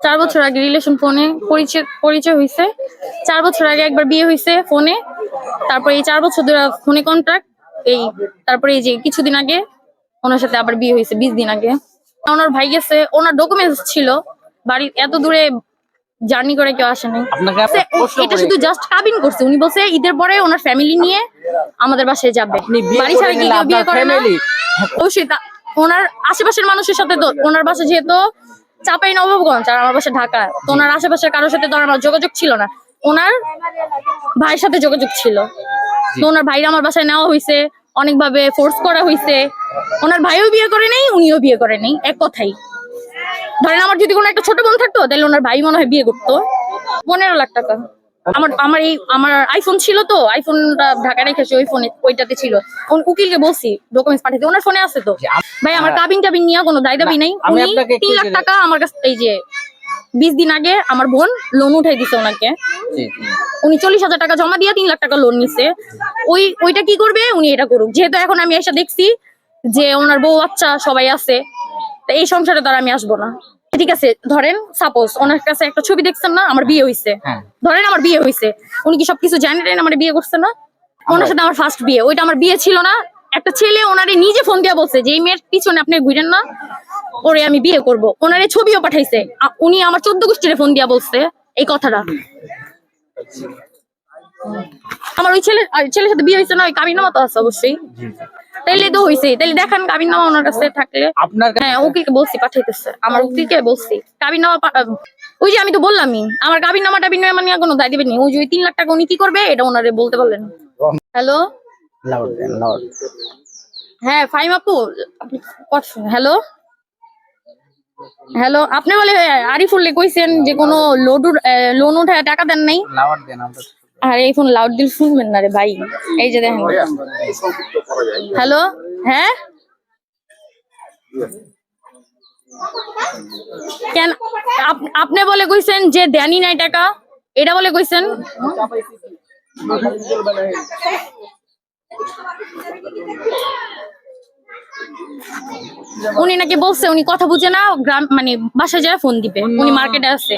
চার বছর আগে রিলেশন ফোনে পরিচয় পরিচয় হয়েছে চার বছর আগে একবার বিয়ে হয়েছে ফোনে তারপরে এই চার বছর ধরে ফোনে কন্ট্রাক্ট এই তারপরে এই যে কিছুদিন আগে ওনার সাথে আবার বিয়ে হয়েছে বিশ দিন আগে। ওনার ভাই গেছে ওনার ডকুমেন্টস ছিল। বাড়ি এত দূরে জার্নি করে কেউ আসে নাই। আপনাকে বলছে, একটা প্রশ্ন এটা শুধু জাস্ট কাবিন করছে। উনি বলছে ঈদের পরে ওনার ফ্যামিলি নিয়ে আমাদের বাসায় যাবে। বাড়ি ছাড়া কি বিয়ে করে না? অবশ্যই ওনার আশেপাশের মানুষের সাথে তো ওনার বাসা যেহেতু চাপাই নবাবগঞ্জ আর আমার বাসা ঢাকা। তো ওনার আশেপাশের কারোর সাথে তো আমার যোগাযোগ ছিল না। ওনার ভাইয়ের সাথে যোগাযোগ ছিল। তো ওনার ভাইরা আমার বাসায় নেওয়া হয়েছে অনেকভাবে ফোর্স করা হয়েছে ওনার ভাইও বিয়ে করে নেই উনিও বিয়ে করে নেই এক কথাই। ধরেন আমার যদি কোনো একটা ছোট বোন থাকতো তাহলে ওনার ভাই মনে হয় বিয়ে করতো। পনেরো লাখ টাকা। আমার আমার এই আমার আইফোন ছিল তো আইফোনটা ঢাকা রেখেছি ওই ফোনে ওইটাতে ছিল। উকিলকে বলছি ডকুমেন্টস পাঠাতে ওনার ফোনে আছে তো। ভাই আমার কাবিন টাবিন নিয়ে কোনো দায় দাবি নাই। উনি তিন লাখ টাকা আমার কাছে এই যে বিশ দিন আগে আমার বোন লোন উঠাই দিছে ওনাকে। উনি চল্লিশ হাজার টাকা জমা দিয়ে তিন লাখ টাকা লোন নিছে। ওই ওইটা কি করবে? উনি এটা করুক। যেহেতু এখন আমি এসে দেখছি যে ওনার বউ বাচ্চা সবাই আছে এই সংসারে তো আর আমি আসব না। ঠিক আছে ধরেন সাপোজ ওনার কাছে একটা ছবি দেখছেন না আমার বিয়ে হইছে। হ্যাঁ। ধরেন আমার বিয়ে হইছে। উনি কি সবকিছু জানেন আমার বিয়ে করছে না? ওনার সাথে আমার ফার্স্ট বিয়ে। ওইটা আমার বিয়ে ছিল না। একটা ছেলে ওনারে নিজে ফোন দিয়ে বলছে যে এই মেয়ের পিছনে আপনি ঘুরেন না। ওরে আমি বিয়ে করব। ওনারে ছবিও পাঠাইছে। উনি আমার চোদ্দ গোষ্ঠীরে ফোন দিয়া বলছে এই কথাটা। আমার ওই ছেলে ছেলের সাথে বিয়ে হয়েছে না ওই কাবিনামা তো আছে অবশ্যই। তাইলে তো হয়েছে তাইলে দেখান কাবিনামা ওনার কাছে থাকলে। আপনার হ্যাঁ উকিলকে বলছি পাঠাইতেছে। আমার উকিলকে বলছি। কাবিনামা পা- ওই যে আমি তো বললামই আমার কাবিনামা টাবিন নিয়ে কোনো দায় দিবেন। ওই যে ওই তিন লাখ টাকা উনি কি করবে এটা ওনারে বলতে পারলেন। হ্যালো? হ্যাঁ ফাইম আপু হ্যালো? হ্যালো আপনি বলে আরিফুল্লে কইছেন যে কোনো লোড লোন উঠায় টাকা দেন নাই? লাউড দেন আমরা আর এই ফোন লাউড দিল শুনবেন না রে ভাই। এই যে দেখেন। হ্যালো হ্যাঁ? কেন? আপ- আপনি বলে কইছেন যে দেনি নাই টাকা। এটা বলে কইছেন। উনি নাকি বলছে, উনি কথা বুঝে না, গ্রাম মানে বাসায় যায় ফোন দিবে। উনি মার্কেটে আছে।